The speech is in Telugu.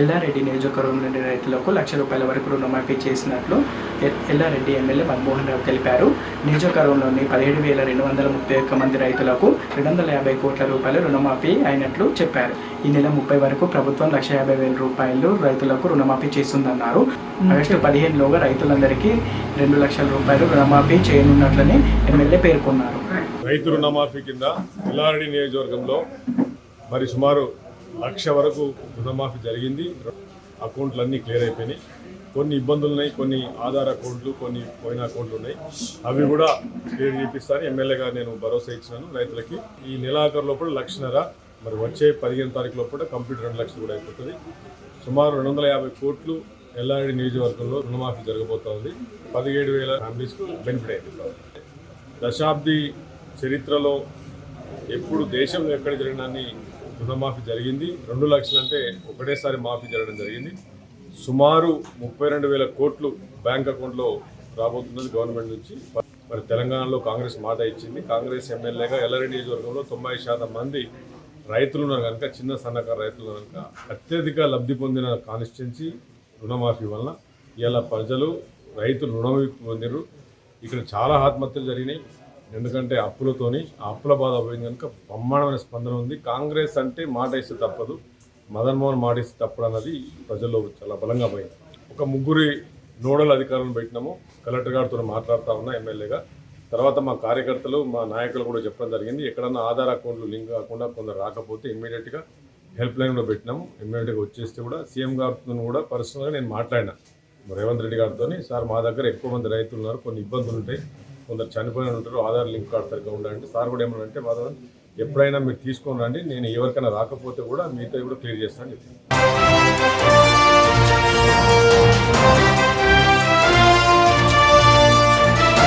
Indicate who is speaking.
Speaker 1: ఎల్లారెడ్డి నియోజకవర్గంలోని రైతులకు లక్ష రూపాయల వరకు రుణమాఫీ చేసినట్లు ఎల్లారెడ్డి ఎమ్మెల్యే మన్మోహన్ రావు తెలిపారు. నియోజకవర్గంలోని పదిహేడు వేల రెండు వందల ముప్పై ఒక్క మంది రైతులకు రెండు వందల యాభై కోట్ల రూపాయలు రుణమాఫీ అయినట్లు చెప్పారు. ఈ నెల ముప్పై వరకు ప్రభుత్వం లక్ష యాభై వేల రూపాయలు రైతులకు రుణమాఫీ చేస్తుందన్నారు. ఆగస్టు పదిహేనులోగా రైతులందరికీ రెండు లక్షల రూపాయలు రుణమాఫీ చేయనున్నట్లని ఎమ్మెల్యే పేర్కొన్నారు.
Speaker 2: రైతు రుణమాఫీ కింద ఎల్లారెడ్డి నియోజకవర్గంలో మరి సుమారు లక్ష వరకు రుణమాఫీ జరిగింది. అకౌంట్లు అన్నీ క్లియర్ అయిపోయినాయి. కొన్ని ఇబ్బందులు ఉన్నాయి కొన్ని ఆధార్ అకౌంట్లు కొన్ని పోయిన అకౌంట్లు ఉన్నాయి. అవి కూడా క్లియర్ చేపిస్తాను ఎమ్మెల్యేగా నేను భరోసా ఇచ్చినాను రైతులకి. ఈ నెలాఖరు లోపల లక్షన్నర మరి వచ్చే పదిహేను తారీఖు లోపల కంప్లీట్ రెండు లక్షలు కూడా అయిపోతుంది. సుమారు రెండు వందల యాభై కోట్లు ఎల్లారెడ్డి నియోజకవర్గంలో రుణమాఫీ జరగబోతోంది పదిహేడు వేల ఫ్యామిలీస్కు బెనిఫిట్ అయింది దశాబ్ది చరిత్రలో ఎప్పుడు దేశంలో ఎక్కడ జరిగినన్ని రుణమాఫీ జరిగింది. రెండు లక్షలు అంటే ఒకటేసారి మాఫీ జరగడం జరిగింది. సుమారు ముప్పై రెండు వేల కోట్లు బ్యాంక్ అకౌంట్లో రాబోతున్నది గవర్నమెంట్ నుంచి. మరి తెలంగాణలో కాంగ్రెస్ మాట ఇచ్చింది. కాంగ్రెస్ ఎమ్మెల్యేగా ఎల్లారెడ్డి నియోజకవర్గంలో తొంభై శాతం మంది రైతులు ఉన్నారు కనుక చిన్న సన్నకారు రైతులు కనుక అత్యధిక లబ్ధి పొందిన కాన్స్టిట్యున్సీ రుణమాఫీ వలన ఇలా ప్రజలు రైతులు రుణమాఫీ పొందిరు ఇక్కడ చాలా ఆత్మహత్యలు జరిగినాయి. ఎందుకంటే అప్పులతోని అప్పుల బాధ పోయింది కనుక బ్రహ్మాండమైన స్పందన ఉంది. కాంగ్రెస్ అంటే మాట ఇస్తే తప్పదు. మదన్ మోహన్ మాట ఇస్తే తప్పదు అన్నది ప్రజల్లో చాలా బలంగా పోయింది. ఒక ముగ్గురి నోడల్ అధికారులను పెట్టినాము. కలెక్టర్ గారితో మాట్లాడుతూ ఉన్నా ఎమ్మెల్యేగా. తర్వాత మా కార్యకర్తలు మా నాయకులు కూడా చెప్పడం జరిగింది. ఎక్కడన్నా ఆధార్ అకౌంట్లు లింక్ కాకుండా కొందరు రాకపోతే ఇమ్మీడియట్గా హెల్ప్ లైన్ కూడా పెట్టినాము. ఇమ్మీడియట్గా వచ్చేస్తే కూడా సీఎం గారితో కూడా పర్సనల్గా నేను మాట్లాడినా. రేవంత్ రెడ్డి గారితో సార్ మా దగ్గర ఎక్కువ మంది రైతులు ఉన్నారు. కొన్ని ఇబ్బందులు ఉంటాయి. కొందరు చనిపోయిన ఉంటారు ఆధార్ లింక్ కార్డ్ సరిగ్గా ఉండాలంటే సార్ కూడా ఏమన్నా అంటే మాత్రం ఎప్పుడైనా మీరు తీసుకొని రండి నేను ఎవరికైనా రాకపోతే కూడా మీతో కూడా క్లియర్ చేస్తాను చెప్పాను